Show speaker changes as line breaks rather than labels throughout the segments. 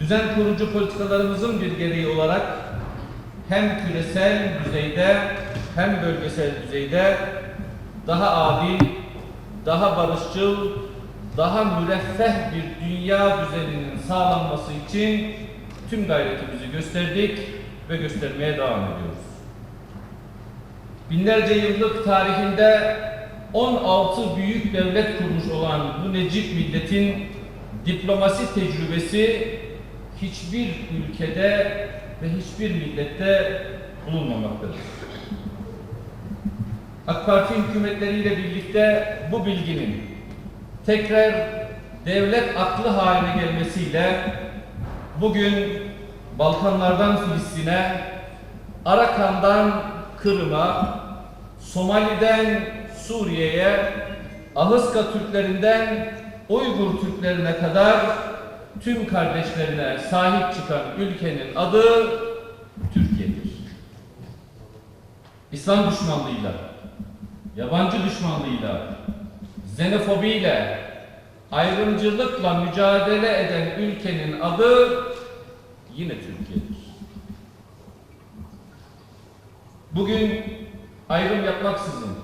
düzen kurucu politikalarımızın bir gereği olarak hem küresel düzeyde hem bölgesel düzeyde daha adil, daha barışçıl, daha müreffeh bir dünya düzeninin sağlanması için tüm gayretimizi gösterdik ve göstermeye devam ediyoruz. Binlerce yıllık tarihinde 16 büyük devlet kurmuş olan bu necip milletin diplomasi tecrübesi hiçbir ülkede ve hiçbir millette bulunmamaktadır. AK Parti hükümetleriyle birlikte bu bilginin tekrar devlet aklı haline gelmesiyle bugün Balkanlardan Filistin'e, Arakan'dan Kırım'a, Somali'den Suriye'ye, Ahıska Türklerinden Uygur Türklerine kadar tüm kardeşlerine sahip çıkan ülkenin adı Türkiye'dir. İslam düşmanlığıyla, yabancı düşmanlığıyla, xenofobiyle, ayrımcılıkla mücadele eden ülkenin adı yine Türkiye'dir. Bugün ayrım yapmaksızın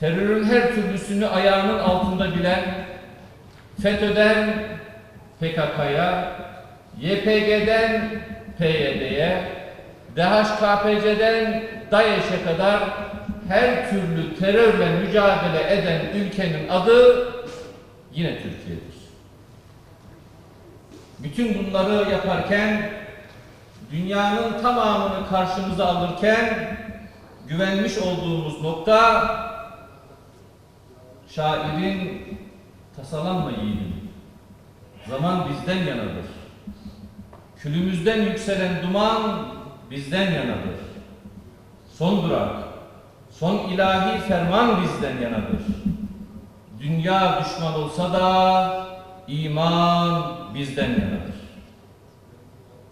terörün her türlüsünü ayağının altında bilen FETÖ'den PKK'ya, YPG'den PYD'ye, DHKPC'den DAEŞ'e kadar her türlü terörle mücadele eden ülkenin adı yine Türkiye'dir. Bütün bunları yaparken dünyanın tamamını karşımıza alırken güvenmiş olduğumuz nokta şairin tasalanma yiğidim. Zaman bizden yanadır. Külümüzden yükselen duman bizden yanadır. Son durak, son ilahi ferman bizden yanadır. Dünya düşman olsa da iman bizden yanadır.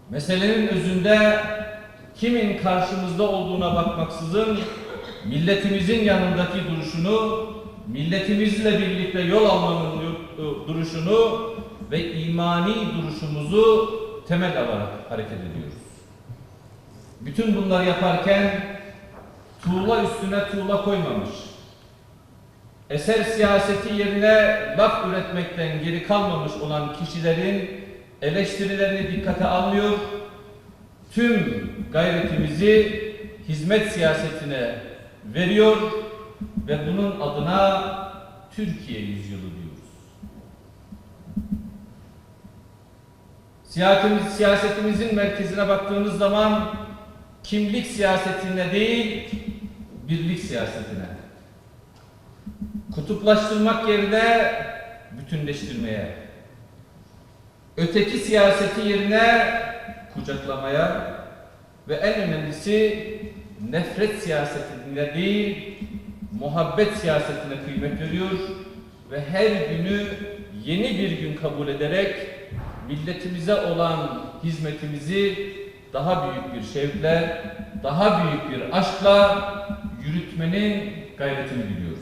Meselenin özünde kimin karşımızda olduğuna bakmaksızın milletimizin yanındaki duruşunu, milletimizle birlikte yol almanın duruşunu ve imani duruşumuzu temel alarak hareket ediyoruz. Bütün bunları yaparken tuğla üstüne tuğla koymamış, eser siyaseti yerine laf üretmekten geri kalmamış olan kişilerin eleştirilerini dikkate almıyor, tüm gayretimizi hizmet siyasetine veriyor ve bunun adına Türkiye yüzyılı diyoruz. Siyasetimiz, siyasetimizin merkezine baktığımız zaman kimlik siyasetine değil, birlik siyasetine. Kutuplaştırmak yerine bütünleştirmeye, öteki siyaseti yerine kucaklamaya ve en önemlisi nefret siyasetine değil, muhabbet siyasetine kıymet veriyor ve her günü yeni bir gün kabul ederek milletimize olan hizmetimizi daha büyük bir şevkle, daha büyük bir aşkla yürütmenin gayretini biliyoruz.